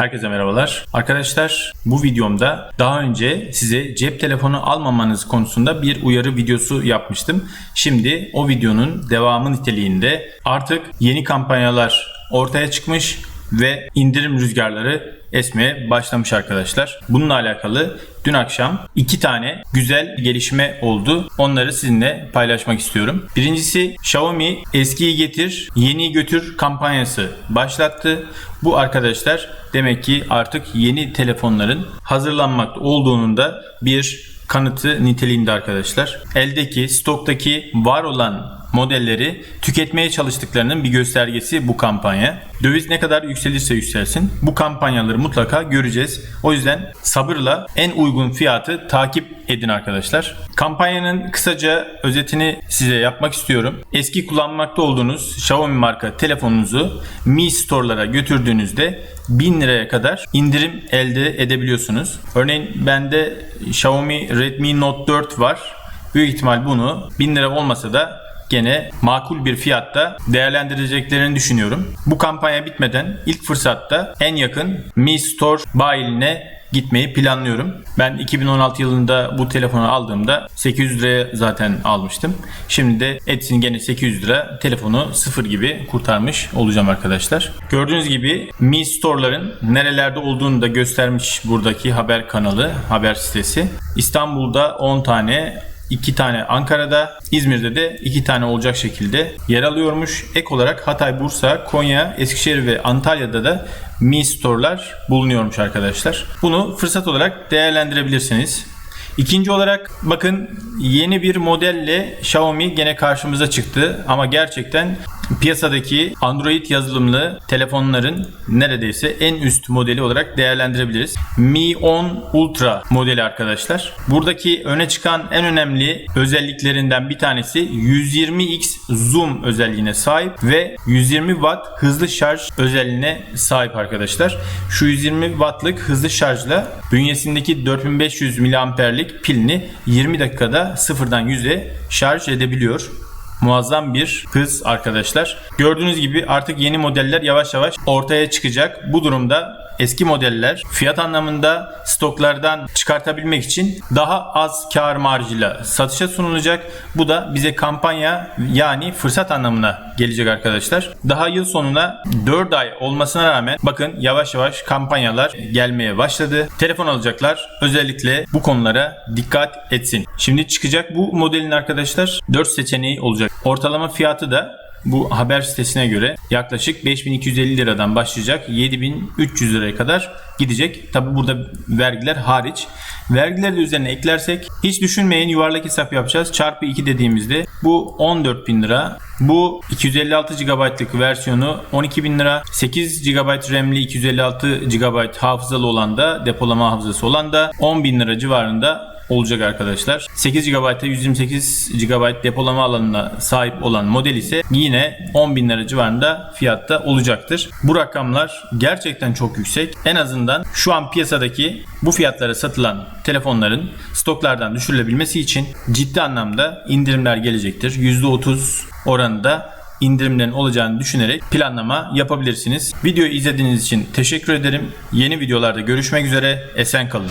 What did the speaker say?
Herkese merhabalar. Arkadaşlar bu videomda daha önce size cep telefonu almamanız konusunda bir uyarı videosu yapmıştım. Şimdi o videonun devamı niteliğinde artık yeni kampanyalar ortaya çıkmış ve indirim rüzgarları esmeye başlamış arkadaşlar. Bununla alakalı dün akşam iki tane güzel gelişme oldu. Onları sizinle paylaşmak istiyorum. Birincisi Xiaomi eskiyi getir, yeniyi götür kampanyası başlattı. Bu arkadaşlar demek ki artık yeni telefonların hazırlanmakta olduğunun da bir kanıtı niteliğinde arkadaşlar. Eldeki, stoktaki var olan modelleri tüketmeye çalıştıklarının bir göstergesi bu kampanya. Döviz ne kadar yükselirse yükselsin bu kampanyaları mutlaka göreceğiz. O yüzden sabırla en uygun fiyatı takip edin arkadaşlar. Kampanyanın kısaca özetini size yapmak istiyorum. Eski kullanmakta olduğunuz Xiaomi marka telefonunuzu Mi Store'lara götürdüğünüzde 1000 liraya kadar indirim elde edebiliyorsunuz. Örneğin bende Xiaomi Redmi Note 4 var. Büyük ihtimal bunu 1000 lira olmasa da gene makul bir fiyatta değerlendireceklerini düşünüyorum. Bu kampanya bitmeden ilk fırsatta en yakın Mi Store bayiline gitmeyi planlıyorum. Ben 2016 yılında bu telefonu aldığımda 800 liraya zaten almıştım. Şimdi de Etsy'nin gene 800 lira telefonu sıfır gibi kurtarmış olacağım arkadaşlar. Gördüğünüz gibi Mi Store'ların nerelerde olduğunu da göstermiş buradaki haber kanalı, haber sitesi. İstanbul'da 10 tane 2 tane Ankara'da, İzmir'de de 2 tane olacak şekilde yer alıyormuş. Ek olarak Hatay, Bursa, Konya, Eskişehir ve Antalya'da da Mi Store'lar bulunuyormuş arkadaşlar. Bunu fırsat olarak değerlendirebilirsiniz. İkinci olarak bakın yeni bir modelle Xiaomi gene karşımıza çıktı ama gerçekten piyasadaki Android yazılımlı telefonların neredeyse en üst modeli olarak değerlendirebiliriz. Mi 10 Ultra modeli arkadaşlar. Buradaki öne çıkan en önemli özelliklerinden bir tanesi 120x zoom özelliğine sahip ve 120 watt hızlı şarj özelliğine sahip arkadaşlar. Şu 120 wattlık hızlı şarjla bünyesindeki 4500 miliamperlik pilini 20 dakikada sıfırdan 100'e şarj edebiliyor muazzam bir hız arkadaşlar. Gördüğünüz gibi artık yeni modeller yavaş yavaş ortaya çıkacak. Bu durumda eski modeller fiyat anlamında stoklardan çıkartabilmek için daha az kar marjıyla satışa sunulacak. Bu da bize kampanya yani fırsat anlamına gelecek arkadaşlar. Daha yıl sonuna 4 ay olmasına rağmen bakın yavaş yavaş kampanyalar gelmeye başladı. Telefon alacaklar özellikle bu konulara dikkat etsin. Şimdi çıkacak bu modelin arkadaşlar 4 seçeneği olacak. Ortalama fiyatı da bu haber sitesine göre yaklaşık 5250 liradan başlayacak 7300 liraya kadar gidecek. Tabi burada vergiler hariç. Vergileri de üzerine eklersek hiç düşünmeyin yuvarlak hesap yapacağız. Çarpı 2 dediğimizde bu 14.000 lira. Bu 256 GB'lık versiyonu 12.000 lira. 8 GB RAM'li 256 GB hafızalı olan da depolama hafızası olan da 10.000 lira civarında olacak arkadaşlar. 8 GB'da 128 GB depolama alanına sahip olan model ise yine 10 bin lira civarında fiyatta olacaktır. Bu rakamlar gerçekten çok yüksek. En azından şu an piyasadaki bu fiyatlara satılan telefonların stoklardan düşürülebilmesi için ciddi anlamda indirimler gelecektir. %30 oranında indirimlerin olacağını düşünerek planlama yapabilirsiniz. Videoyu izlediğiniz için teşekkür ederim. Yeni videolarda görüşmek üzere. Esen kalın.